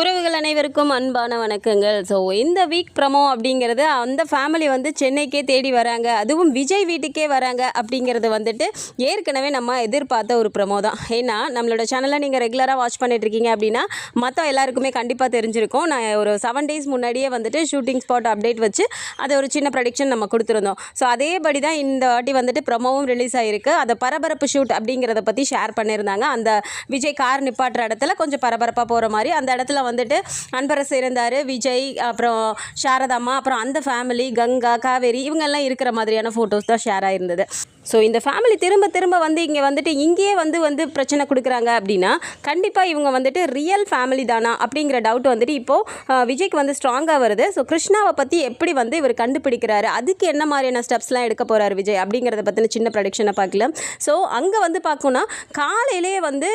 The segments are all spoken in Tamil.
உறவுகள் அனைவருக்கும் அன்பான வணக்கங்கள். ஸோ இந்த வீக் ப்ரமோ அப்படிங்கிறது அந்த ஃபேமிலி வந்து சென்னைக்கே தேடி வராங்க. அதுவும் விஜய் வீட்டுக்கே வராங்க அப்படிங்கிறது வந்துட்டு ஏற்கனவே நம்ம எதிர்பார்த்த ஒரு ப்ரமோ தான். ஏன்னா நம்மளோட சேனலை நீங்கள் ரெகுலராக வாட்ச் பண்ணிட்டுருக்கீங்க அப்படின்னா மற்ற எல்லாருக்குமே கண்டிப்பாக தெரிஞ்சிருக்கும். நான் ஒரு செவன் டேஸ் முன்னாடியே வந்துட்டு ஷூட்டிங் ஸ்பாட் அப்டேட் வச்சு அதை ஒரு சின்ன ப்ரடிக்ஷன் நம்ம கொடுத்துருந்தோம். ஸோ அதேபடி தான் இந்த வாட்டி வந்துட்டு ப்ரமோவும் ரிலீஸ் ஆகிருக்கு அதை பரபரப்பு ஷூட் அப்படிங்கிறத பற்றி ஷேர் பண்ணியிருந்தாங்க. அந்த விஜய் கார் நிப்பாட்டுற இடத்துல கொஞ்சம் பரபரப்பாக போகிற மாதிரி அந்த இடத்துல வந்துட்டு அன்பரசு இருந்தார் விஜய் அப்புறம் சாரதாம்மா அப்புறம் அந்த ஃபேமிலி கங்கா காவேரி இவங்கெல்லாம் இருக்கிற மாதிரியான ஃபோட்டோஸ் தான் ஷேர் ஆயிருந்தது. ஸோ இந்த ஃபேமிலி திரும்ப திரும்ப வந்து இங்கே வந்துட்டு இங்கேயே வந்து வந்து பிரச்சனை கொடுக்குறாங்க அப்படின்னா கண்டிப்பாக இவங்க வந்துட்டு ரியல் ஃபேமிலி தானா அப்படிங்கிற டவுட் வந்துட்டு இப்போது விஜய்க்கு வந்து ஸ்ட்ராங்காக வருது. ஸோ கிருஷ்ணாவை பற்றி எப்படி வந்து இவர் கண்டுபிடிக்கிறாரு? அதுக்கு என்ன மாதிரியான ஸ்டெப்ஸ்லாம் எடுக்க போகிறாரு விஜய் அப்படிங்கிறத பற்றின சின்ன ப்ரடிக்ஷனை பார்க்கல ஸோ அங்கே வந்து பார்க்கணும்னா காலையிலேயே வந்து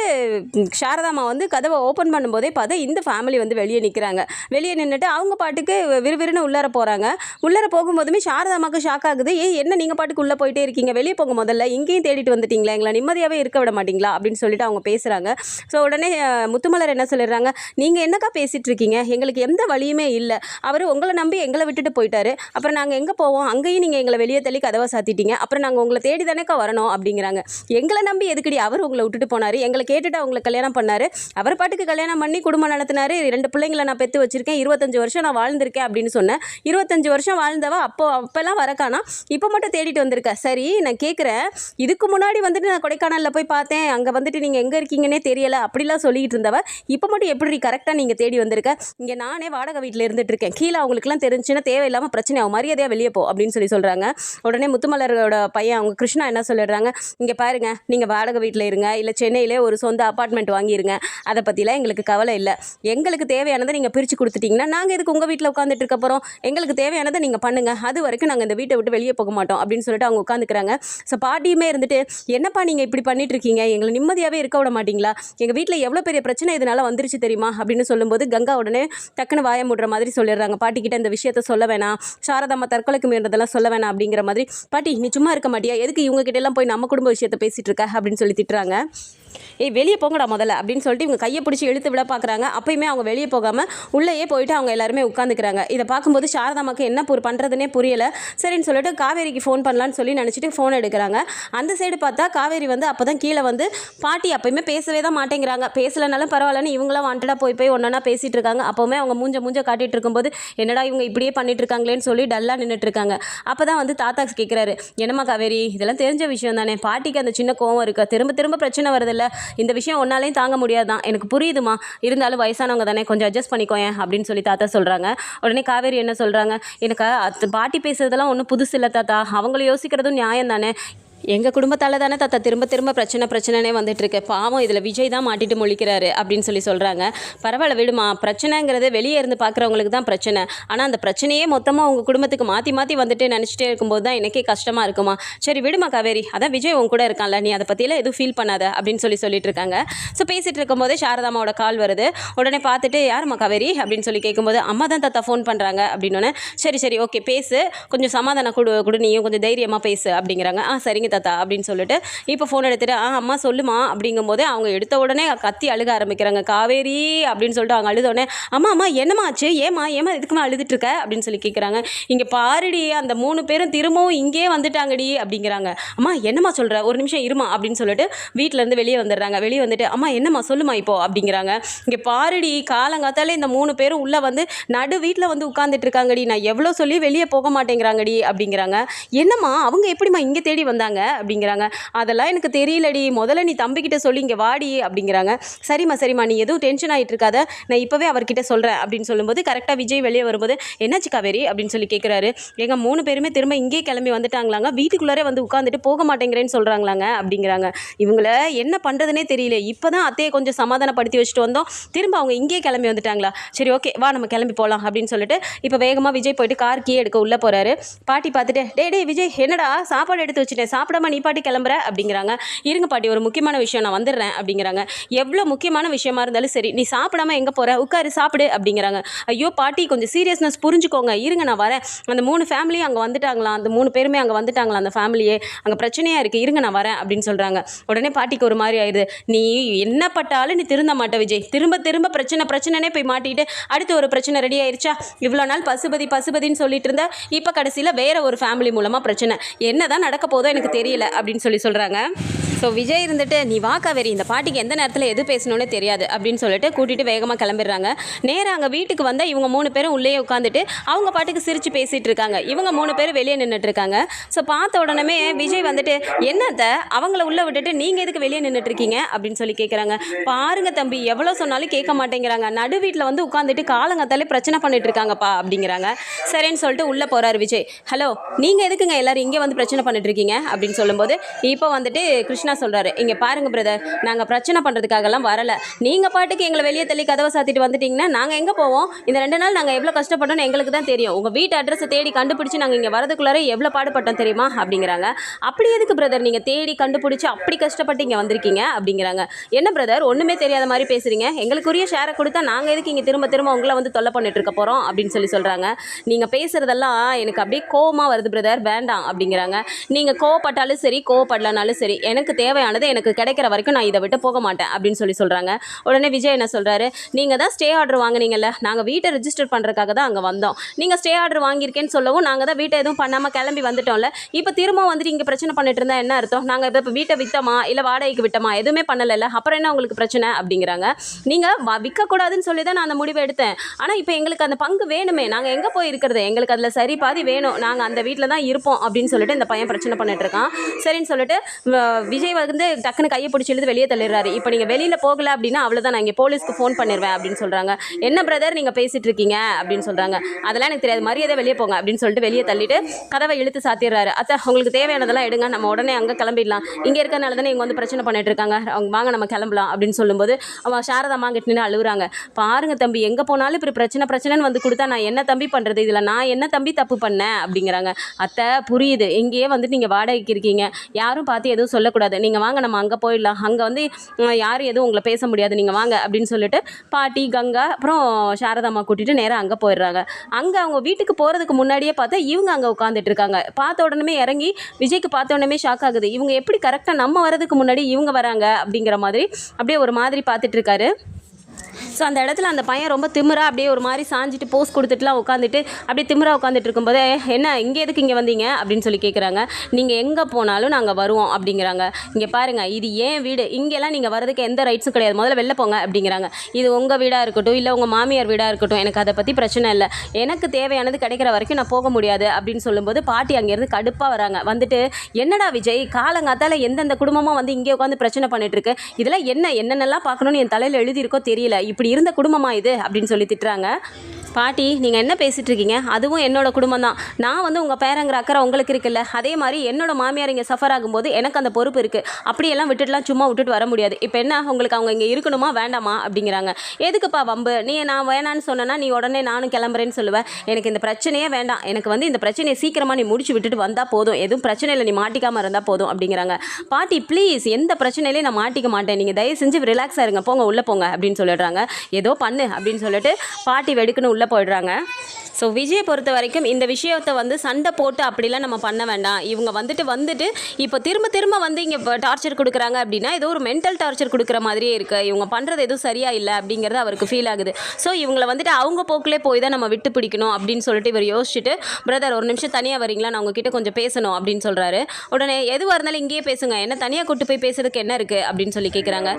சாரதாமா வந்து கதவை ஓப்பன் பண்ணும்போதே பார்த்தா இந்த ஃபேமிலி வந்து வெளியே நிற்கிறாங்க வெளியே நின்றுட்டு அவங்க பாட்டுக்கு விறுவிறுன்னு உள்ளார போகிறாங்க உள்ளார போகும்போதுமே சாரதாமாவுக்கு ஷாக் ஆகுது. ஏ என்ன நீங்கள் பாட்டுக்கு உள்ளே போயிட்டே இருக்கீங்க? வெளியே போங்க முதல்ல இங்கேயும் தேடிட்டு வந்துட்டீங்களா? எங்களை நிம்மதியாகவே இருக்க விட மாட்டீங்களா? அப்படின்னு சொல்லிட்டு அவங்க பேசுகிறாங்க ஸோ உடனே முத்துமலர் என்ன சொல்லிடுறாங்க? நீங்கள் என்னக்கா பேசிகிட்டு இருக்கீங்க எங்களுக்கு எந்த வழியுமே இல்லை. அவர் உங்களை நம்பி எங்களை விட்டுட்டு போயிட்டாரு. அப்புறம் நாங்கள் எங்கே போவோம்? அங்கேயும் நீங்கள் எங்களை வெளியே தள்ளி கதவை சாத்திட்டீங்க. அப்புறம் நாங்கள் உங்களை தேடி தானேக்கா வரணும்? அப்படிங்கிறாங்க. எங்களை நம்பி எதுக்கடி அவர் உங்களை விட்டுட்டு போனார்? எங்களை கேட்டுட்டு அவங்களை கல்யாணம் பண்ணார். அவர் பாட்டுக்கு கல்யாணம் பண்ணி குடும்பம் நடத்தினார் ரெண்டு பிள்ளைங்களை நான் பெற்று வச்சுருக்கேன். இருபத்தஞ்சு வருஷம் நான் வாழ்ந்திருக்கேன். அப்படின்னு சொன்னேன். இருபத்தஞ்சு வருஷம் வாழ்ந்தவ அப்போ அப்போல்லாம் வரக்கானா இப்போ மட்டும் தேடிட்டு வந்திருக்க. சரி நான் கேட்குறேன் இதுக்கு முன்னாடி வந்துட்டு நான் கொடைக்கானலில் போய் பார்த்தேன். அங்கே வந்துட்டு நீங்கள் எங்கே இருக்கீங்கன்னே தெரியலை. அப்படிலாம் சொல்லிகிட்டு இருந்தவ இப்போ மட்டும் எப்படி கரெக்டாக நீங்கள் தேடி வந்திருக்க? இங்கே நானே வாடகை வீட்டில் இருந்துட்டு இருக்கேன். கீழே அவங்களுக்குலாம் தெரிஞ்சுன்னா தேவையில்லாமல் பிரச்சனை ஆகும். மரியாதையாக வெளியே போ அப்படின்னு சொல்லி சொல்கிறாங்க உடனே முத்துமலரோட பையன் அவங்க கிருஷ்ணா என்ன சொல்லிடுறாங்க? இங்கே பாருங்க நீங்கள் வாடகை வீட்டில் இருங்க. இல்லை சென்னையிலே ஒரு சொந்த அப்பார்ட்மெண்ட் வாங்கிருங்க. அதை பற்றிலாம் எங்களுக்கு கவலை இல்லை. எங்களுக்கு தேவையானதை நீங்கள் பிரித்து கொடுத்துட்டீங்கன்னா நாங்கள் இதுக்கு உங்கள் வீட்டில் உட்காந்துட்டு இருக்க போகிறோம் எங்களுக்கு தேவையானதை நீங்கள் பண்ணுங்கள் அது வரைக்கும் நாங்கள் இந்த வீட்டை விட்டு வெளியே போக மாட்டோம் அப்படின்னு சொல்லிட்டு அவங்க உட்காந்துக்கிறாங்க ஸோ பாட்டியுமே இருந்துட்டு என்னப்பா நீங்கள் இப்படி பண்ணிட்டு இருக்கீங்க எங்களை நிம்மதியாகவே இருக்க விட மாட்டீங்களா? எங்கள் வீட்டில் எவ்வளோ பெரிய பிரச்சனை இதனால வந்துருச்சு தெரியுமா? அப்படின்னு சொல்லும்போது கங்கா உடனே டக்குன்னு வாய மூடுற மாதிரி சொல்லிடுறாங்க. பாட்டிக்கிட்ட இந்த விஷயத்த சொல்ல வேணாம். சாரதாம்மா தற்கொலைக்கு முயன்றதெல்லாம் சொல்ல வேணாம் அப்படிங்கிற மாதிரி பாட்டி நீ சும்மா இருக்க மாட்டியா? எதுக்கு இவங்க கிட்ட எல்லாம் போய் நம்ம குடும்ப விஷயத்த பேசிட்டு இருக்க? அப்படின்னு சொல்லி திட்டுறாங்க. ஏய் வெளியே போங்கடா முதல்ல அப்படின்னு சொல்லிட்டு இவங்க கையை பிடிச்சி இழுத்து விட பார்க்குறாங்க. அப்பயுமே அவங்க வெளியே போகாமல் உள்ளேயே போயிட்டு அவங்க எல்லாருமே உட்காந்துக்கிறாங்க. இதை பார்க்கும்போது சாரதாமாக்கு என்ன புரி பண்ணுறதுனே புரியலை. சரின்னு சொல்லிட்டு காவேரிக்கு ஃபோன் பண்ணலான்னு சொல்லி நினச்சிட்டு ஃபோன் எடுக்கிறாங்க. அந்த சைடு பார்த்தா காவேரி வந்து அப்போ தான் கீழே வந்து பாட்டி அப்பயுமே பேசவே தான் மாட்டேங்கிறாங்க. பேசலைனாலும் பரவாயில்லன்னு இவங்களாம் வாண்டடாக போய் போய் ஒன்றா பேசிகிட்டு இருக்காங்க. அப்போவுமே அவங்க மூஞ்ச மூஞ்ச காட்டிட்டு இருக்கும்போது என்னடா இவங்க இப்படியே பண்ணிட்டு இருக்காங்களேன்னு சொல்லி டல்லாக நின்றுட்டுருக்காங்க அப்போ தான் வந்து தாத்தா கேட்குறாரு என்னம்மா காவேரி இதெல்லாம் தெரிஞ்ச விஷயம் தானே. பாட்டிக்கு அந்த சின்ன கோவம் இருக்கு? திரும்ப திரும்ப பிரச்சனை வருதில்ல இந்த விஷயம் ஒன்னாலையும் தாங்க முடியாதான் எனக்கு புரியுதுமா இருந்தாலும் வயசானவங்க தானே கொஞ்சம் அட்ஜஸ்ட் பண்ணிக்கோயேன் அப்படின்னு சொல்லி தாத்தா சொல்கிறாங்க உடனே காவேரி என்ன சொல்கிறாங்க எனக்கு பாட்டி பேசுறதெல்லாம் ஒன்றும் புதுசு இல்லை தாத்தா. அவங்கள யோசிக்கிறதும் நியாயம் தானே எங்கள் குடும்பத்தால் தானே தாத்தா திரும்ப திரும்ப பிரச்சனை பிரச்சனைனே வந்துட்டுருக்கு. பாவம் இதில் விஜய் தான் மாட்டிட்டு முழிக்கிறாரு அப்படின்னு சொல்லி சொல்கிறாங்க பரவாயில்ல விடுமா பிரச்சனைங்கிறது வெளியே இருந்து பார்க்குறவங்களுக்கு தான் பிரச்சனை. ஆனால் அந்த பிரச்சனையே மொத்தமாக உங்கள் குடும்பத்துக்கு மாற்றி மாற்றி வந்துட்டு நினச்சிட்டே இருக்கும்போது தான் எனக்கே கஷ்டமாக இருக்குமா? சரி விடுமா காவேரி. அதான் விஜய் உன் கூட இருக்கான்ல நீ அதை பற்றியெல்லாம் எதுவும் ஃபீல் பண்ணாத அப்படின்னு சொல்லி சொல்லிட்டு இருக்காங்க. ஸோ பேசிகிட்டு இருக்கும்போது சாரதாமாவோட கால் வருது. உடனே பார்த்துட்டு யாரும்மா காவேரி? அப்படின்னு சொல்லி கேட்கும்போது அம்மா தான் தாத்தா ஃபோன் பண்ணுறாங்க அப்படின்னு சரி சரி ஓகே பேசு. கொஞ்சம் சமாதானம் கொடு கொடு நீயும் கொஞ்சம் தைரியமாக பேசு. அப்படிங்கிறாங்க. ஆ சரிங்க தாத்தா அப்படின்னு சொல்லிட்டு இப்போ ஃபோன் எடுத்துட்டு ஆ அம்மா சொல்லுமா? அப்படிங்கும்போது அவங்க எடுத்த உடனே கத்தி அழுக ஆரம்பிக்கிறாங்க. காவேரி அப்படின்னு சொல்லிட்டு அவங்க அழுத உடனே அம்மா அம்மா என்னம்மா ஆச்சு? ஏம்மா ஏம்மா இதுக்குமா அழுதுட்டு இருக்க? அப்படின்னு சொல்லி கேட்குறாங்க இங்கே பாருடி அந்த மூணு பேரும் திரும்பவும் இங்கே வந்துட்டாங்கடி அப்படிங்கிறாங்க. அம்மா என்னம்மா சொல்கிற ஒரு நிமிஷம் இருமா? அப்படின்னு சொல்லிட்டு வீட்டிலேருந்து வெளியே வந்துடுறாங்க. வெளியே வந்துட்டு அம்மா என்னம்மா சொல்லுமா இப்போ? அப்படிங்கிறாங்க. இங்கே பாருடி காலங்காத்தாலே இந்த மூணு பேரும் உள்ளே வந்து நடு வீட்டில் வந்து உட்காந்துட்டு இருக்காங்கடி. நான் எவ்வளோ சொல்லி வெளியே போக மாட்டேங்கிறாங்கடி அப்படிங்கிறாங்க. என்னம்மா அவங்க எப்படிம்மா இங்கே தேடி வந்தாங்க? அப்படிங்கிறாங்க. அதெல்லாம் எனக்கு தெரியலடி. முதல்ல நீ தம்பிக்கிட்ட சொல்லி இங்கே வாடி அப்படிங்கிறாங்க. சரிம்மா சரிம்மா நீ எதுவும் டென்ஷன் ஆகிட்டு இருக்காத நான் இப்போவே அவர்கிட்ட சொல்கிறேன் அப்படின்னு சொல்லும்போது கரெக்டாக விஜய் வெளியே வரும்போது என்னாச்சு காவேரி? அப்படின்னு சொல்லி கேட்குறாரு எங்க மூணு பேருமே திரும்ப இங்கே கிளம்பி வந்துட்டாங்களாங்க. வீட்டுக்குள்ளாரே வந்து உட்காந்துட்டு போக மாட்டேங்கிறேன்னு சொல்கிறாங்களாங்க அப்படிங்கிறாங்க. இவங்கள என்ன பண்ணுறதுனே தெரியல. இப்போ தான் அத்தையை கொஞ்சம் சமாதானப்படுத்தி வச்சுட்டு வந்தோம். திரும்ப அவங்க இங்கேயே கிளம்பி வந்துட்டாங்களா? சரி ஓகே வா நம்ம கிளம்பி போகலாம் அப்படின்னு சொல்லிட்டு இப்போ வேகமாக விஜய் போயிட்டு கார் கீ எடுக்க உள்ளே போகிறாரு பாட்டி பார்த்துட்டு டே டே விஜய் என்னடா? சாப்பாடு எடுத்து வச்சுட்டேன். சாப்பாடு சாப்பிடாம நீ பாட்டி கிளம்புற? அப்படிங்கிறாங்க. இருங்க பாட்டி ஒரு முக்கியமான விஷயம் நான் வந்துடுறேன் அப்படிங்கிறாங்க. எவ்வளோ முக்கியமான விஷயமா இருந்தாலும் சரி நீ சாப்பிடாம எங்கே போகிற உட்காரு சாப்பிடு அப்படிங்கிறாங்க. ஐயோ பாட்டி கொஞ்சம் சீரியஸ்னஸ் புரிஞ்சுக்கோங்க. இருங்க நான் வரேன். அந்த மூணு ஃபேமிலியும் அங்கே வந்துட்டாங்களா? அந்த மூணு பேருமே அங்கே வந்துட்டாங்களா அந்த ஃபேமிலியே அங்கே பிரச்சனையாக இருக்குது இருங்க நான் வரேன் அப்படின்னு சொல்கிறாங்க உடனே பாட்டிக்கு ஒரு மாதிரி ஆயிடுது. நீ என்ன பட்டாலும் நீ திருந்த மாட்ட விஜய். திரும்ப திரும்ப பிரச்சனை பிரச்சனைனே போய் மாட்டிட்டு அடுத்து ஒரு பிரச்சனை ரெடி ஆயிடுச்சா இவ்வளோ நாள் பசுபதி பசுபதின்னு சொல்லிட்டு இருந்த இப்போ கடைசியில் வேற ஒரு ஃபேமிலி மூலமாக பிரச்சனை. என்னதான் நடக்க போதோ எனக்கு தெரியல அப்படின்னு சொல்லி சொல்கிறாங்க ஸோ விஜய் இருந்துட்டு நீ வா காவேரி இந்த பாட்டிக்கு எந்த நேரத்தில் எது பேசணும்னு தெரியாது அப்படின்னு சொல்லிட்டு கூட்டிகிட்டு வேகமாக கிளம்பிடுறாங்க. நேராக அங்கே வீட்டுக்கு வந்தால் இவங்க மூணு பேரும் உள்ளே உட்காந்துட்டு அவங்க பாட்டுக்கு சிரித்து பேசிகிட்டு இருக்காங்க. இவங்க மூணு பேரும் வெளியே நின்றுட்டு இருக்காங்க. ஸோ பார்த்த உடனே விஜய் வந்துட்டு என்னத்த அவங்கள உள்ளே விட்டுட்டு நீங்கள் எதுக்கு வெளியே நின்றுட்டு இருக்கீங்க? அப்படின்னு சொல்லி கேட்குறாங்க பாருங்க தம்பி எவ்வளோ சொன்னாலும் கேட்க மாட்டேங்கிறாங்க. நடு வீட்டில் வந்து உட்காந்துட்டு காலங்கத்தாலே பிரச்சனை பண்ணிட்டு இருக்காங்கப்பா அப்படிங்கிறாங்க. சரின்னு சொல்லிட்டு உள்ளே போகிறாரு விஜய். ஹலோ நீங்கள் எதுக்குங்க எல்லாரும் இங்கே வந்து பிரச்சனை பண்ணிட்டு இருக்கீங்க? அப்படின்னு சொல்லும்போது இப்போ வந்துட்டு கிருஷ்ணா சொல்கிறாரு இங்கே பாருங்கள் பிரதர் நாங்கள் பிரச்சனை பண்ணுறதுக்காகலாம் வரலை. நீங்கள் பாட்டுக்கு எங்களை வெளியே தள்ளி கதவை சாத்திட்டு வந்துட்டிங்கன்னா நாங்கள் எங்கே போவோம்? இந்த ரெண்டு நாள் நாங்கள் எவ்வளோ கஷ்டப்பட்டோம்னு எங்களுக்கு தான் தெரியும். உங்கள் வீட்டு அட்ரஸை தேடி கண்டுபிடிச்சி நாங்கள் இங்கே வரதுக்குள்ளார எவ்வளோ பாடுபட்டோம் தெரியுமா? அப்படிங்கிறாங்க. அப்படி எதுக்கு பிரதர் நீங்கள் தேடி கண்டுபிடிச்சி அப்படி கஷ்டப்பட்டு இங்கே வந்திருக்கீங்க? அப்படிங்கிறாங்க. என்ன பிரதர் ஒன்றுமே தெரியாத மாதிரி பேசுகிறீங்க எங்களுக்குரிய ஷேரை கொடுத்தா நாங்கள் எதுக்கு இங்கே திரும்ப திரும்ப உங்களை வந்து தொல்லை பண்ணிட்டு இருக்க போகிறோம் அப்படின்னு சொல்லி சொல்கிறாங்க நீங்கள் பேசுகிறதெல்லாம் எனக்கு அப்படியே கோவமாக வருது பிரதர் வேண்டாம் அப்படிங்கிறாங்க. நீங்கள் கோவப்பட்டாலும் சரி கோவப்படலனாலும் சரி எனக்கு தேவையானது எனக்கு கிடைக்கிற வரைக்கும் நான் இதை விட்டு போக மாட்டேன் அப்படின்னு சொல்லி சொல்கிறாங்க உடனே விஜய் என்ன சொல்கிறாரு நீங்கள் தான் ஸ்டே ஆர்டர் வாங்கினீங்கல்ல நாங்கள் வீட்டை ரிஜிஸ்டர் பண்ணுறதுக்காக தான் அங்கே வந்தோம். நீங்கள் ஸ்டே ஆர்டர் வாங்கியிருக்கேன்னு சொல்லவும் நாங்கள் தான் வீட்டை எதுவும் பண்ணாமல் கிளம்பி வந்துட்டோம்ல. இப்போ திரும்ப வந்துட்டு இங்கே பிரச்சனை பண்ணிட்டு இருந்தால் என்ன அர்த்தம்? நாங்கள் இப்போ வீட்டை விற்றோமா இல்லை வாடகைக்கு விட்டோமா? எதுவுமே பண்ணலைல்ல. அப்புறம் என்ன உங்களுக்கு பிரச்சனை? அப்படிங்கிறாங்க. நீங்கள் விற்கக்கூடாதுன்னு சொல்லி தான் நான் அந்த முடிவை எடுத்தேன். ஆனால் இப்போ எங்களுக்கு அந்த பங்கு வேணுமே. நாங்கள் எங்கே போய் இருக்கிறது? எங்களுக்கு அதில் சரி பாதி வேணும். நாங்கள் அந்த வீட்டில் தான் இருப்போம் அப்படின்னு சொல்லிட்டு இந்த பையன் பிரச்சனை பண்ணிட்டு இருக்கான். சரின்னு சொல்லிட்டு வ- விஜய் வந்து டக்குன்னு கையை பிடிச்சி இழுத்து வெளியே தள்ளிடுறாரு. இப்போ நீங்கள் வெளியில் போகல அப்படின்னா அவ்வளோதான் நான் இங்கே போலீஸ்க்கு ஃபோன் பண்ணிடுவேன் அப்படின்னு சொல்கிறாங்க என்ன பிரதர் நீங்கள் பேசிகிட்டு இருக்கீங்க? அப்படின்னு சொல்கிறாங்க அதெல்லாம் எனக்கு தெரியாது. மரியாதை வெளியே போங்க அப்படின்னு சொல்லிட்டு வெளியே தள்ளிட்டு கதவை இழுத்து சாத்திடுறாரு. அத்தை உங்களுக்கு தேவையானதெல்லாம் எடுங்க. நம்ம உடனே அங்கே கிளம்பிடலாம். இங்கே இருக்கிறனால தானே இங்கே வந்து பிரச்சனை பண்ணிட்டு இருக்காங்க. அவங்க வாங்க நம்ம கிளம்பலாம் அப்படின்னு சொல்லும்போது அவன் சாரதா கிட்ட நின்று அழுகுறாங்க. பாருங்க தம்பி எங்கே போனாலும் இப்படி பிரச்சனை பிரச்சனைன்னு வந்து கொடுத்தா நான் என்ன தம்பி பண்ணுறது இதில் நான் என்ன தம்பி தப்பு பண்ணேன்? அப்படிங்கிறாங்க. அத்தை புரியுது. இங்கேயே வந்து நீங்கள் வாடகைக்கு இருக்கீங்க. யாரும் பார்த்து எதுவும் சொல்லக்கூடாது. நீங்கள் வாங்க நம்ம அங்கே போயிடலாம். அங்கே வந்து யாரும் எதுவும் உங்களை பேச முடியாது. நீங்கள் வாங்க அப்படின்னு சொல்லிட்டு பாட்டி கங்கா அப்புறம் சாரதாம்மா கூட்டிகிட்டு நேராக அங்கே போயிடுறாங்க. அங்கே அவங்க வீட்டுக்கு போகிறதுக்கு முன்னாடியே பார்த்தா இவங்க அங்கே உட்காந்துட்டு இருக்காங்க. பார்த்த உடனே இறங்கி விஜய்க்கு பார்த்த உடனே ஷாக் ஆகுது. இவங்க எப்படி கரெக்டாக நம்ம வரதுக்கு முன்னாடி இவங்க வராங்க அப்படிங்கிற மாதிரி அப்படியே ஒரு மாதிரி பார்த்துட்டு இருக்காரு. ஸோ அந்த இடத்துல அந்த பையன் ரொம்ப திமிரா அப்படியே ஒரு மாதிரி சாஞ்சிட்டு போஸ் கொடுத்துட்டுலாம் உட்காந்துட்டு அப்படியே திமிரா உட்காந்துட்டு இருக்கும்போது என்ன இங்கே எதுக்கு இங்கே வந்தீங்க? அப்படின்னு சொல்லி கேட்குறாங்க நீங்கள் எங்கே போனாலும் நாங்கள் வருவோம் அப்படிங்கிறாங்க. இங்கே பாருங்கள் இது ஏன் வீடு? இங்கெல்லாம் நீங்கள் வரதுக்கு எந்த ரைட்ஸும் கிடையாது. முதல்ல வெளில போங்க அப்படிங்கிறாங்க. இது உங்கள் வீடாக இருக்கட்டும் இல்லை உங்கள் மாமியார் வீடாக இருக்கட்டும் எனக்கு அதை பற்றி பிரச்சனை இல்லை. எனக்கு தேவையானது கிடைக்கிற வரைக்கும் நான் போக முடியாது அப்படின்னு சொல்லும்போது பாட்டி அங்கேருந்து கடுப்பாக வராங்க. வந்துட்டு என்னடா விஜய் காலங்காத்தால் எந்தெந்த குடும்பமும் வந்து இங்கே உட்காந்து பிரச்சனை பண்ணிட்டுருக்கு இதெல்லாம் என்ன என்னென்னலாம் பார்க்கணும்னு என் தலையில் எழுதியிருக்கோ தெரியல. இப்படி இருந்த குடும்பமா இது? அப்படின்னு சொல்லி திட்டுறாங்க. பாட்டி நீங்கள் என்ன பேசிகிட்டு இருக்கீங்க அதுவும் என்னோட குடும்பம் தான் நான் வந்து உங்கள் பேரங்கிற அக்கறை உங்களுக்கு இருக்குல்ல. அதே மாதிரி என்னோட மாமியார் இங்கே சஃபர் ஆகும்போது எனக்கு அந்த பொறுப்பு இருக்குது அப்படியெல்லாம் விட்டுட்டுலாம் சும்மா விட்டுட்டு வர முடியாது. இப்போ என்ன? உங்களுக்கு அவங்க இங்கே இருக்கணுமா? வேண்டாமா? அப்படிங்கிறாங்க. எதுக்குப்பா வம்பு? நீ நான் வேணான்னு சொன்னேன்னா நீ உடனே நானும் கிளம்புறேன்னு சொல்லுவேன் எனக்கு இந்த பிரச்சனையே வேண்டாம். எனக்கு வந்து இந்த பிரச்சனையை சீக்கிரமாக நீ முடிச்சு விட்டுட்டு வந்தால் போதும். எதுவும் பிரச்சனையில் நீ மாட்டிக்காமல் இருந்தால் போதும். அப்படிங்கிறாங்க. பாட்டி ப்ளீஸ் எந்த பிரச்சனையிலையும் நான் மாட்டிக்க மாட்டேன். நீங்கள் தயவு செஞ்சு ரிலாக்ஸாக இருங்க. போங்க. உள்ளே போங்க. அப்படின்னு சொல்லிடுறாங்க. ஏதோ பண்ணு அப்படின்னு சொல்லிட்டு பாட்டி வெடுக்குன்னு உள்ளே போயிடுறாங்க. ஸோ விஜயை பொறுத்த வரைக்கும் இந்த விஷயத்தை வந்து சண்டை போட்டு அப்படிலாம் நம்ம பண்ண வேண்டாம். இவங்க வந்துட்டு வந்துட்டு இப்போ திரும்ப திரும்ப வந்து இங்கே டார்ச்சர் கொடுக்குறாங்க அப்படின்னா ஏதோ ஒரு மென்டல் டார்ச்சர் கொடுக்குற மாதிரியே இருக்குது இவங்க பண்ணுறது எதுவும் சரியாக இல்லை அப்படிங்கிறது அவருக்கு ஃபீல் ஆகுது. ஸோ இவங்கள வந்துட்டு அவங்க போக்கிலே போய் தான் நம்ம விட்டு பிடிக்கணும் அப்படின்னு சொல்லிட்டு இவர் யோசிச்சுட்டு பிரதர் ஒரு நிமிஷம் தனியாக வரீங்களா? நான் உங்ககிட்ட கொஞ்சம் பேசணும் அப்படின்னு சொல்கிறாரு உடனே எதுவாக இருந்தாலும் இங்கேயே பேசுங்க. என்ன தனியாக கூட்டு போய் பேசுறதுக்கு என்ன இருக்குது அப்படின்னு சொல்லி கேட்குறாங்க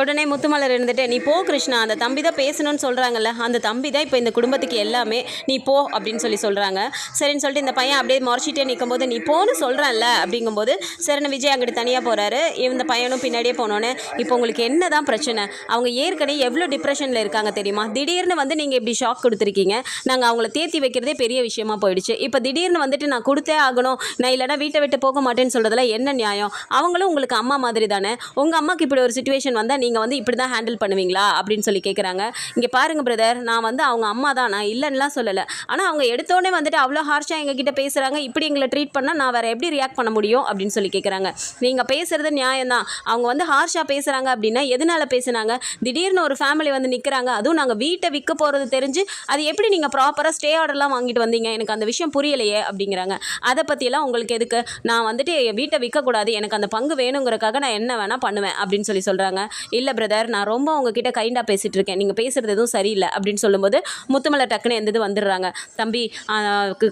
உடனே முத்துமலர் இருந்துட்டு நீ போ கிருஷ்ணா நான் அந்த தம்பி தான் பேசணும்னு சொல்கிறாங்கல்ல அந்த தம்பி தான் இப்போ இந்த குடும்பத்துக்கு எல்லாமே நீ போ அப்படின்னு சொல்லி சொல்கிறாங்க சரின்னு சொல்லிட்டு இந்த பையன் அப்படியே முறைச்சிட்டே நிற்கும்போது நீ போன்னு சொல்கிறேன்ல அப்படிங்கும்போது சரின்னு விஜய் அங்கிட்டு தனியாக போகிறாரு இந்த பையனும் பின்னாடியே போனோன்னே இப்போ உங்களுக்கு என்ன தான் பிரச்சனை? அவங்க ஏற்கனவே எவ்வளோ டிப்ரெஷனில் இருக்காங்க தெரியுமா? திடீர்னு வந்து நீங்கள் இப்படி ஷாக் கொடுத்துருக்கீங்க. நாங்கள் அவங்கள தேத்தி வைக்கிறதே பெரிய விஷயமா போயிடுச்சு. இப்போ திடீர்னு வந்துட்டு நான் கொடுத்தே ஆகணும். நான் இல்லைனா வீட்டை விட்டு போக மாட்டேன்னு சொல்கிறதுல என்ன நியாயம்? அவங்களும் உங்களுக்கு அம்மா மாதிரி தானே? உங்கள் அம்மாவுக்கு இப்படி ஒரு சுச்சுவேஷன் வந்தால் நீங்கள் வந்து இப்படி தான் ஹேண்டில் பண்ணுவீங்களா? அப்படின்னு சொல்லி கேட்குறாங்க இங்கே பாருங்க பிரதர் நான் வந்து அவங்க அம்மா தான். நான் இல்லைன்னுலாம் சொல்லலை. ஆனால் அவங்க எடுத்தோடனே வந்துட்டு அவ்வளோ ஹார்ஷாக எங்ககிட்ட பேசுகிறாங்க இப்படி எங்களை ட்ரீட் பண்ணால் நான் வேறு எப்படி ரியாக்ட் பண்ண முடியும்? அப்படின்னு சொல்லி கேட்குறாங்க நீங்கள் பேசுகிறது நியாயம்தான் அவங்க வந்து ஹார்ஷாக பேசுகிறாங்க அப்படின்னா எதனால பேசுனாங்க? திடீர்னு ஒரு ஃபேமிலி வந்து நிற்கிறாங்க அதுவும் நாங்கள் வீட்டை விற்க போகிறது தெரிஞ்சு அது எப்படி நீங்கள் ப்ராப்பராக ஸ்டே ஆர்டர்லாம் வாங்கிட்டு வந்தீங்க? எனக்கு அந்த விஷயம் புரியலையே அப்படிங்கிறாங்க. அதை பற்றியெல்லாம் உங்களுக்கு எதுக்கு? நான் வந்துட்டு என் வீட்டை விற்கக்கூடாது எனக்கு அந்த பங்கு வேணுங்கிறக்காக நான் என்ன வேணால் பண்ணுவேன் அப்படின்னு சொல்லி சொல்கிறாங்க இல்லை பிரதர் நான் ரொம்ப உங்ககிட்ட கைண்டாக பேசிகிட்டு இருக்கேன் நீங்கள் பேசுகிறது எதுவும் சரியில்லை அப்படின்னு சொல்லும்போது முத்துமலை டக்குன்னு எந்தது வந்துடுறாங்க. தம்பி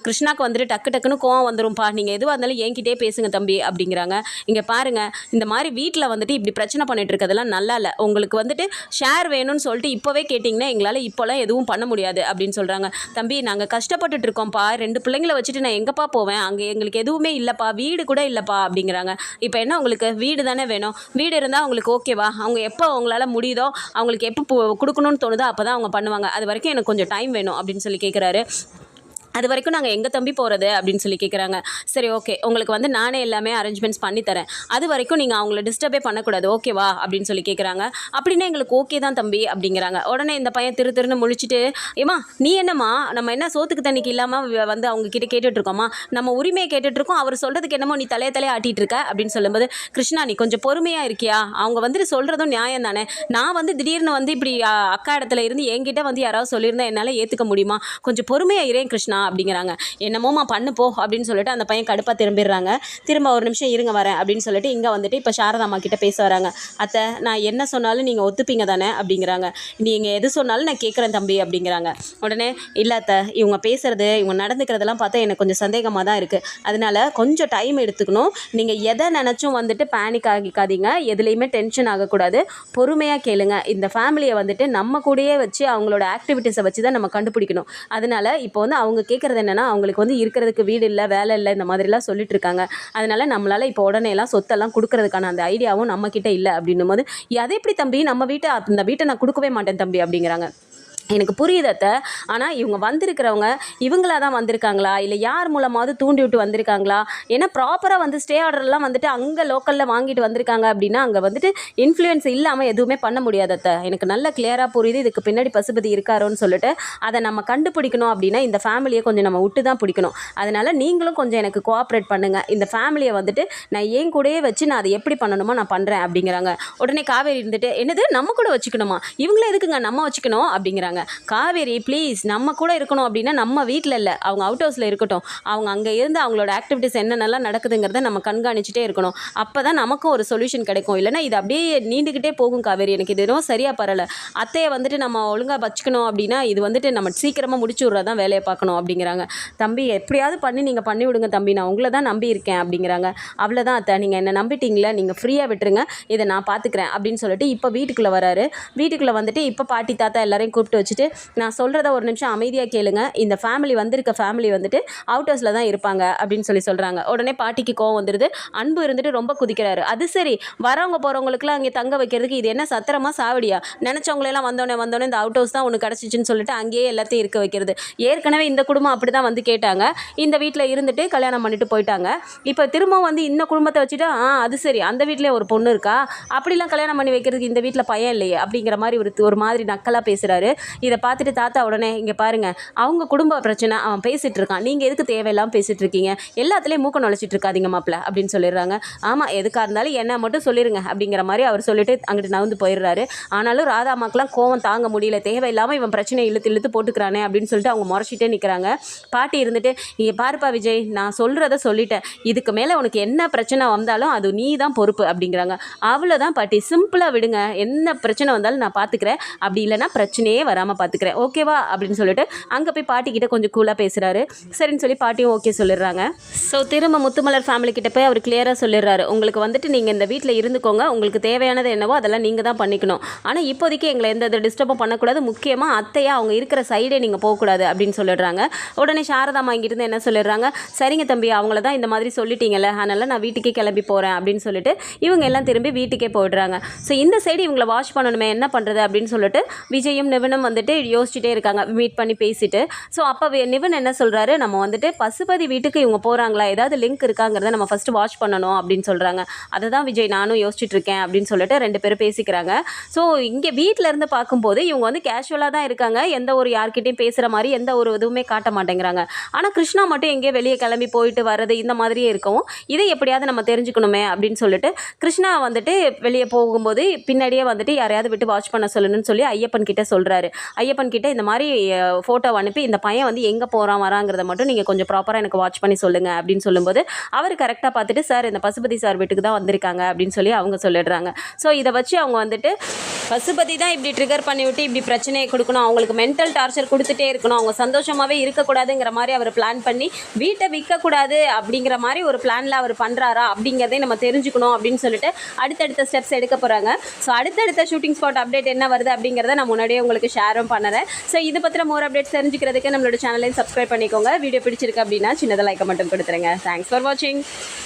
கிருஷ்ணாக்கு வந்துட்டு டக்கு டக்குன்னு கோவம் வந்துரும்ப்பா. நீங்கள் எதுவாக இருந்தாலும் என்கிட்டே பேசுங்க தம்பி அப்படிங்கிறாங்க. இங்கே பாருங்கள் இந்த மாதிரி வீட்டில் வந்துட்டு இப்படி பிரச்சனை பண்ணிகிட்டு இருக்கிறதெல்லாம் நல்லா இல்லை. உங்களுக்கு வந்துட்டு ஷேர் வேணும்னு சொல்லிட்டு இப்போவே கேட்டிங்கன்னா எங்களால் இப்போலாம் எதுவும் பண்ண முடியாது அப்படின்னு சொல்கிறாங்க தம்பி நாங்கள் கஷ்டப்பட்டுட்டு இருக்கோம்ப்பா ரெண்டு பிள்ளைங்களை வச்சுட்டு நான் எங்கப்பா போவேன்? அங்கே எங்களுக்கு எதுவுமே இல்லைப்பா. வீடு கூட இல்லைப்பா அப்படிங்கிறாங்க. இப்போ என்ன உங்களுக்கு? வீடு தானே வேணும். வீடு இருந்தால் அவங்களுக்கு ஓகேவா அவங்க எப்போ அவங்களால முடியுதோ அவங்களுக்கு எப்போ கொடுக்கணும்னு தோணுதோ அப்போ தான் அவங்க பண்ணுவாங்க. அது வரைக்கும் எனக்கு கொஞ்சம் டைம் வேணும் அப்படின்னு சொல்லி கேட்குறாரு அது வரைக்கும் நாங்கள் எங்கே தம்பி போகிறது அப்படின்னு சொல்லி கேட்குறாங்க சரி ஓகே உங்களுக்கு வந்து நானே எல்லாமே அரேஞ்ச்மெண்ட்ஸ் பண்ணி தரேன். அது வரைக்கும் நீங்கள் அவங்கள டிஸ்டர்பே பண்ணக்கூடாது. ஓகேவா அப்படின்னு சொல்லி கேட்குறாங்க அப்படின்னா எங்களுக்கு ஓகே தான் தம்பி அப்படிங்கிறாங்க. உடனே இந்த பையன் திரு திருன்னு முழிச்சிட்டு ஏமா நீ என்னம்மா? நம்ம என்ன சோத்துக்கு தண்ணிக்கு இல்லாமல் வந்து அவங்க கிட்ட கேட்டுட்ருக்கோம்மா நம்ம உரிமையை கேட்டுட்ருக்கோம். அவர் சொல்கிறதுக்கு என்னமோ நீ தலையை தலையை ஆட்டிகிட்டு இருக்க? அப்படின்னு சொல்லும்போது கிருஷ்ணா நீ கொஞ்சம் பொறுமையாக இருக்கியா? அவங்க வந்துட்டு சொல்கிறதும் நியாயம் தானே? நான் வந்து திடீர்னு வந்து இப்படி அக்கா இடத்துல இருந்து என்கிட்ட வந்து யாராவது சொல்லியிருந்தா என்னால் ஏற்றுக்க முடியுமா? கொஞ்சம் பொறுமையாக இரேன் கிருஷ்ணா. அப்படிங்கிறாங்க. என்னமோமா பண்ணு போ அப்படின்னு சொல்லிட்டு அந்த பையன் கடுப்பாக திரும்பிடுறாங்க. திரும்ப ஒரு நிமிஷம் இருங்க வரேன் அப்படின்னு சொல்லிட்டு இங்கே வந்துட்டு இப்போ சாரதாம்மா கிட்ட பேச வராங்க. அத்தை நான் என்ன சொன்னாலும் நீங்கள் ஒத்துப்பீங்க தானே அப்படிங்கிறாங்க. நீங்கள் எது சொன்னாலும் நான் கேட்குறேன் தம்பி அப்படிங்கிறாங்க. உடனே இல்லை அத்தை இவங்க பேசுறது இவங்க நடந்துக்கிறதெல்லாம் பார்த்தா எனக்கு கொஞ்சம் சந்தேகமாக தான் இருக்குது அதனால கொஞ்சம் டைம் எடுத்துக்கணும். நீங்கள் எதை நினச்சும் வந்துட்டு பேனிக் ஆகிக்காதீங்க. எதுலேயுமே டென்ஷன் ஆகக்கூடாது. பொறுமையாக கேளுங்க. இந்த ஃபேமிலியை வந்துட்டு நம்ம கூடயே வச்சு அவங்களோட ஆக்டிவிட்டீஸை வச்சு தான் நம்ம கண்டுபிடிக்கணும். அதனால இப்போ வந்து அவங்க கேட்குறது என்னன்னா அவங்களுக்கு வந்து இருக்கிறதுக்கு வீடு இல்லை வேலை இல்லை இந்த மாதிரிலாம் சொல்லிட்டு இருக்காங்க அதனால நம்மளால இப்போ உடனே எல்லாம் சொத்தெல்லாம் கொடுக்கறதுக்கான அந்த ஐடியாவும் நம்ம கிட்ட இல்லை அப்படின்னும் போது அதை எப்படி தம்பி? நம்ம வீட்டை அந்த வீட்டை நான் கொடுக்கவே மாட்டேன் தம்பி அப்படிங்கிறாங்க. எனக்கு புரியுது அத்தை. ஆனால் இவங்க வந்திருக்கிறவங்க இவங்களா தான் வந்திருக்காங்களா? இல்லை யார் மூலமாவது தூண்டி விட்டு வந்திருக்காங்களா? ஏன்னா ப்ராப்பராக வந்து ஸ்டே ஆர்டர்லாம் வந்துட்டு அங்கே லோக்கலில் வாங்கிட்டு வந்திருக்காங்க அப்படின்னா அங்கே வந்துட்டு இன்ஃப்ளூயன்ஸ் இல்லாமல் எதுவுமே பண்ண முடியாது அத்தை. எனக்கு நல்ல கிளியராக புரியுது இதுக்கு பின்னாடி பசுபதி இருக்காரோன்னு சொல்லிட்டு அதை நம்ம கண்டுபிடிக்கணும் அப்படின்னா இந்த ஃபேமிலியை கொஞ்சம் நம்ம விட்டு தான் பிடிக்கணும். அதனால் நீங்களும் கொஞ்சம் எனக்கு கோஆப்ரேட் பண்ணுங்கள் இந்த ஃபேமிலியை வந்துட்டு நான் ஏன் கூடயே வச்சு நான் அதை எப்படி பண்ணணுமோ நான் பண்ணுறேன் அப்படிங்கிறாங்க. உடனே காவேரி இருந்துட்டு என்னது? நம்ம கூட வச்சுக்கணுமா? இவங்கள எதுக்குங்க நம்ம வச்சுக்கணும் அப்படிங்கிறாங்க. காவேரி ப்ளீஸ் நம்ம கூட இருக்கணும் அப்படின்னா நம்ம வீட்டில் இல்லை. அவங்க அவுட் ஹவுஸில் இருக்கட்டும். அவங்க அங்கே இருந்து அவங்களோட ஆக்டிவிட்டீஸ் என்னென்னலாம் நடக்குதுங்கிறத நம்ம கண்காணிச்சுட்டே இருக்கணும். அப்போ தான் நமக்கும் ஒரு சொல்யூஷன் கிடைக்கும். இல்லைன்னா இது அப்படியே நீண்டுக்கிட்டே போகும் காவேரி. எனக்கு இது எதுவும் சரியாக பரல. அத்தையை வந்துட்டு நம்ம ஒழுங்காக வச்சுக்கணும் அப்படின்னா இது வந்துட்டு நம்ம சீக்கிரமாக முடிச்சு விட்றதான் வேலையை பார்க்கணும் அப்படிங்கிறாங்க. தம்பி எப்படியாவது பண்ணி நீங்கள் பண்ணி விடுங்க தம்பி. நான் உங்களை தான் நம்பி இருக்கேன் அப்படிங்கிறாங்க. அவ்வளோதான் அத்தை. நீங்கள் என்னை நம்பிட்டீங்களா? நீங்கள் ஃப்ரீயாக விட்டுருங்க. இதை நான் பார்த்துக்கிறேன் அப்படின்னு சொல்லிட்டு இப்போ வீட்டுக்குள்ளே வராரு. வீட்டுக்குள்ளே வந்துட்டு இப்போ பாட்டி தாத்தா எல்லாரையும் கூப்பிட்டு வச்சுட்டு நான் சொல்கிறத ஒரு நிமிஷம் அமைதியாக கேளுங்க. இந்த ஃபேமிலி வந்திருக்க ஃபேமிலி வந்துட்டு அவுட்டர்ஸில் தான் இருப்பாங்க அப்படின்னு சொல்லி சொல்கிறாங்க உடனே பாட்டிக்கு கோவம் வந்துடுது அன்பு இருந்துட்டு ரொம்ப குதிக்கிறாரு. அது சரி. வரவங்க போகிறவங்களுக்குலாம் அங்கே தங்க வைக்கிறதுக்கு இது என்ன சத்திரமா சாவடியா? நினச்சவங்களெல்லாம் வந்தோடனே வந்தோடனே இந்த அவுட் ஹவுஸ் தான் ஒன்று கிடச்சிச்சின்னு சொல்லிட்டு அங்கேயே எல்லாத்தையும் இருக்க வைக்கிறது. ஏற்கனவே இந்த குடும்பம் அப்படி தான் வந்து கேட்டாங்க. இந்த வீட்டில் இருந்துட்டு கல்யாணம் பண்ணிட்டு போயிட்டாங்க. இப்போ திரும்பவும் வந்து இந்த குடும்பத்தை வச்சுட்டு ஆ அது சரி. அந்த வீட்டிலே ஒரு பொண்ணு இருக்கா? அப்படிலாம் கல்யாணம் பண்ணி வைக்கிறதுக்கு இந்த வீட்டில் பையன் இல்லையே? அப்படிங்கிற மாதிரி ஒரு ஒரு மாதிரி நக்கலாக பேசுகிறாரு இதை பார்த்துட்டு தாத்தா உடனே இங்கே பாருங்க அவங்க குடும்ப பிரச்சனை அவன் பேசிட்டு இருக்கான். நீங்கள் எதுக்கு தேவையில்லாமல் பேசிட்டு இருக்கீங்க? எல்லாத்துலேயும் மூக்க நுழைச்சிட்டு இருக்காதிங்க மாப்பிள்ள அப்படின்னு சொல்லிடுறாங்க. ஆமாம் எதுக்காக இருந்தாலும் என்ன மட்டும் சொல்லிடுங்க அப்படிங்கிற மாதிரி அவர் சொல்லிட்டு அங்கிட்டு நகர்ந்து போயிடுறாரு. ஆனாலும் ராதா அம்மாக்கெலாம் கோவம் தாங்க முடியல. தேவையில்லாமல் இவன் பிரச்சனை இழுத்து இழுத்து போட்டுக்கிறானே அப்படின்னு சொல்லிட்டு அவங்க முறைச்சிட்டே நிற்கிறாங்க பாட்டி இருந்துட்டு இங்கே பாருப்பா விஜய் நான் சொல்கிறத சொல்லிட்டேன். இதுக்கு மேலே உனக்கு என்ன பிரச்சனை வந்தாலும் அது நீ தான் பொறுப்பு அப்படிங்கிறாங்க. அவ்வளோதான் பாட்டி. சிம்பிளாக விடுங்க. என்ன பிரச்சனை வந்தாலும் நான் பார்த்துக்கிறேன் அப்படி இல்லைன்னா பிரச்சனையே வராமல் பார்த்துக்கிறேன் ஓகேவா அப்படின்னு சொல்லிட்டு அங்கே போய் பாட்டி கிட்ட கொஞ்சம் கூலாக பேசுகிறாரு சரின்னு சொல்லி பாட்டியும் ஓகே சொல்லிடுறாங்க. ஸோ திரும்ப முத்துமலர் ஃபேமிலி கிட்ட போய் அவர் கிளியராக சொல்லிடுறாரு. உங்களுக்கு வந்துட்டு நீங்கள் இந்த வீட்டில் இருந்துக்கோங்க. உங்களுக்கு தேவையானது என்னவோ அதெல்லாம் நீங்கள் தான் பண்ணிக்கணும். ஆனால் இப்போதைக்கு எங்களை எந்த டிஸ்டர்பும் பண்ணக்கூடாது. முக்கியமாக அத்தையா அவங்க இருக்கிற சைடே நீங்கள் போகக்கூடாது அப்படின்னு சொல்லிடுறாங்க. உடனே சாரதா வாங்கிட்டு என்ன சொல்லிடுறாங்க? சரிங்க தம்பி அவங்கள தான் இந்த மாதிரி சொல்லிட்டீங்கல்ல. அதனால் நான் வீட்டுக்கே கிளம்பி போகிறேன் அப்படின்னு சொல்லிட்டு இவங்க எல்லாம் திரும்பி வீட்டுக்கே போயிடுறாங்க. ஸோ இந்த சைடு இவங்களை வாஷ் பண்ணணுமே என்ன பண்ணுறது அப்படின்னு சொல்லிட்டு விஜயும் நிவனும் வந்து வந்துட்டு யோசிச்சுட்டே இருக்காங்க மீட் பண்ணி பேசிட்டு. ஸோ அப்போ நிவன் என்ன சொல்கிறாரு நம்ம வந்துட்டு பசுபதி வீட்டுக்கு இவங்க போகிறாங்களா ஏதாவது லிங்க் இருக்காங்கிறத நம்ம ஃபஸ்ட்டு வாட்ச் பண்ணணும் அப்படின்னு சொல்கிறாங்க அதை தான் விஜய் நானும் யோசிச்சுட்டு இருக்கேன் அப்படின்னு சொல்லிட்டு ரெண்டு பேரும் பேசிக்கிறாங்க. ஸோ இங்கே வீட்டில் இருந்து பார்க்கும்போது இவங்க வந்து கேஷுவலாக தான் இருக்காங்க. எந்த ஒரு யார்கிட்டையும் பேசுகிற மாதிரி எந்த ஒரு இதுவுமே காட்ட மாட்டேங்கிறாங்க. ஆனால் கிருஷ்ணா மட்டும் எங்கேயோ வெளியே கிளம்பி போயிட்டு வர்றது இந்த மாதிரியே இருக்கவும் இதை எப்படியாவது நம்ம தெரிஞ்சுக்கணுமே அப்படின்னு சொல்லிட்டு கிருஷ்ணா வந்துட்டு வெளியே போகும்போது பின்னாடியே வந்துட்டு யாரையாவது விட்டு வாட்ச் பண்ண சொல்லணும்னு சொல்லி ஐயப்பன் கிட்ட சொல்கிறாரு ஐயப்பன் கிட்டே இந்த மாதிரி ஃபோட்டோ அனுப்பி இந்த பையன் வந்து எங்கே போகிறான் வராங்கிறத மட்டும் நீங்கள் கொஞ்சம் ப்ராப்பராக எனக்கு வாட்ச் பண்ணி சொல்லுங்கள் அப்படின்னு சொல்லும்போது அவர் கரெக்டாக பார்த்துட்டு சார் இந்த பசுபதி சார் வீட்டுக்கு தான் வந்திருக்காங்க அப்படின்னு சொல்லி அவங்க சொல்லிடுறாங்க. ஸோ இதை வச்சு அவங்க வந்துட்டு பசுபதி தான் இப்படி ட்ரிகர் பண்ணிவிட்டு இப்படி பிரச்சனையை கொடுக்கணும் அவங்களுக்கு மென்டல் டார்ச்சர் கொடுத்துட்டே இருக்கணும் அவங்க சந்தோஷமாகவே இருக்கக்கூடாதுங்கிற மாதிரி அவர் பிளான் பண்ணி வீட்டை விற்கக்கூடாது அப்படிங்கிற மாதிரி ஒரு பிளானில் அவர் பண்ணுறாரா அப்படிங்கிறதே நம்ம தெரிஞ்சுக்கணும் அப்படின்னு சொல்லிட்டு அடுத்தடுத்த ஸ்டெப்ஸ் எடுக்க போகிறாங்க ஸோ அடுத்தடுத்த ஷூட்டிங் ஸ்பாட் அப்டேட் என்ன வருது அப்படிங்கிறத நான் முன்னாடியே உங்களுக்கு ஷேர் ஷேரும் பண்ணுறேன். ஸோ இது பற்றின மோர் அப்டேட்ஸ் தெரிஞ்சுக்கிறதுக்கு நம்மளோட சேனலையும் சப்ஸ்கிரைப் பண்ணிக்கோங்க. வீடியோ பிடிச்சிருக்கு அப்படின்னா சின்னதாக லைக்கை மட்டும் கொடுத்துருங்க. தேங்க்ஸ் ஃபார் வாட்சிங்